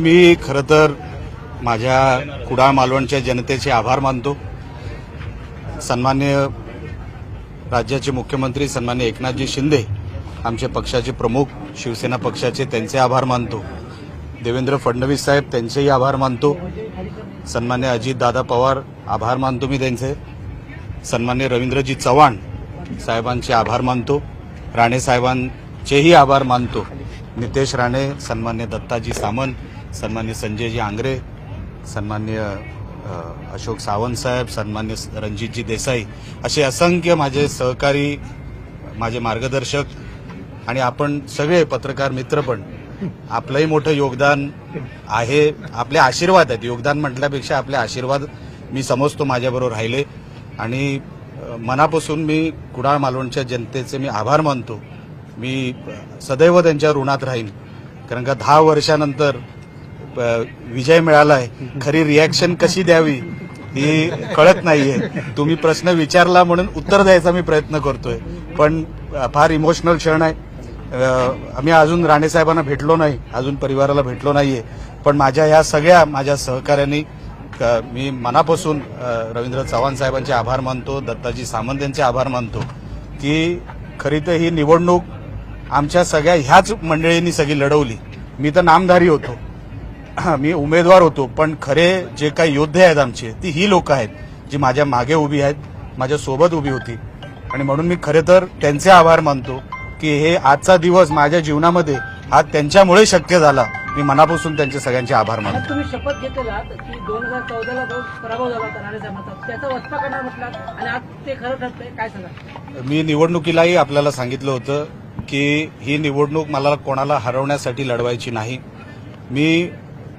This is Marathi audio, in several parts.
मी खरं तर माझ्या कुडाळ मालवणच्या जनतेचे आभार मानतो. सन्मान्य राज्याचे मुख्यमंत्री सन्मान्य एकनाथजी शिंदे आमचे पक्षाचे प्रमुख शिवसेना पक्षाचे त्यांचे आभार मानतो. देवेंद्र फडणवीस साहेब त्यांचेही आभार मानतो. सन्मान्य अजितदादा पवार आभार मानतो मी त्यांचे. सन्मान्य रवींद्रजी चव्हाण साहेबांचे आभार मानतो. राणे साहेबांचेही आभार मानतो. नितेश राणे सन्मान्य दत्ताजी सामंत सन्मान्य संजयजी आंग्रे सन्मान्य अशोक सावंत साहेब सन्मान्य रणजितजी देसाई असे असंख्य माझे सहकारी माझे मार्गदर्शक आणि आपण सगळे पत्रकार मित्र पण आपलंही मोठं योगदान आहे. आपले आशीर्वाद आहेत. योगदान म्हटल्यापेक्षा आपले आशीर्वाद मी समजतो माझ्याबरोबर राहिले. आणि मनापासून मी कुडाळ मालवणच्या जनतेचे मी आभार मानतो. मी सदैव त्यांच्या ऋणात राहीन. कारण का दहा वर्षानंतर अ, विजय मिळालाय खरी रिॲक्शन कशी द्यावी ही कळत नाहीये. तुम्ही प्रश्न विचारला म्हणून उत्तर द्यायचा मी प्रयत्न करतोय. पण फार इमोशनल क्षण आहे. आम्ही अजून राणे साहेबांना भेटलो नाही अजून परिवाराला भेटलो नाहीये. पण माझ्या या सगळ्या माझ्या सहकाऱ्यांनी मी मनापासून रवींद्र चव्हाण साहेबांचे आभार मानतो दत्ताजी सामंत यांचे आभार मानतो की खरी तर ही निवडणूक आमच्या सगळ्या ह्याच मंडळींनी सगळी लढवली. मी तर नामधारी होतो. मी उमेदवार होतो पण खरे जे काही योद्धे आहेत आमचे ती ही लोक आहेत जी माझ्या मागे उभी आहेत माझ्या सोबत उभी होती. आणि म्हणून मी खरे तर त्यांचे आभार मानतो की हे आजचा दिवस माझ्या जीवनामध्ये हा त्यांच्यामुळे शक्य झाला मी मनापासून त्यांचे सगळ्यांचे आभार मानतो. तुम्ही शपथ घेतलेला की दोन हजार चौदाला जो पराभव झाला होता नाणेसाहेबांचा त्याचा वचपा करणार म्हटलात आणि आज ते खरं ठरतंय काय सांगा मी निवडणुकीलाही आपल्याला सांगितलं होतं की ही निवडणूक मला कोणाला हरवण्यासाठी लढवायची नाही. मी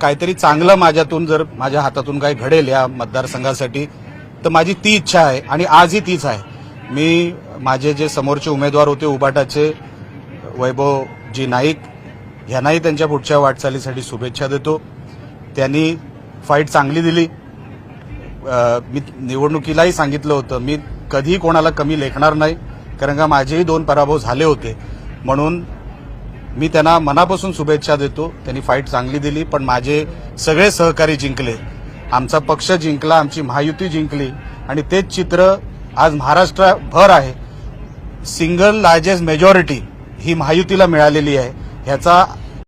काहीतरी चांगलं माझ्यातून जर माझ्या हातातून काही घडेल या मतदारसंघासाठी तर माझी ती इच्छा आहे आणि आजही तीच आहे. मी माझे जे समोरचे उमेदवार होते उबाटाचे वैभवजी नाईक ह्यांनाही त्यांच्या पुढच्या वाटचालीसाठी शुभेच्छा देतो. त्यांनी फाईट चांगली दिली. मी निवडणुकीलाही सांगितलं होतं मी कधीही कोणाला कमी लेखणार नाही कारण का माझेही दोन पराभव झाले होते. म्हणून मी त्यांना मनापासून शुभेच्छा देतो. त्यांनी फाईट चांगली दिली पण माझे सगळे सहकारी जिंकले. आमचा पक्ष जिंकला आमची महायुती जिंकली. आणि तेच चित्र आज महाराष्ट्रभर आहे. सिंगल लार्जेस्ट मेजॉरिटी ही महायुतीला मिळालेली आहे. ह्याचा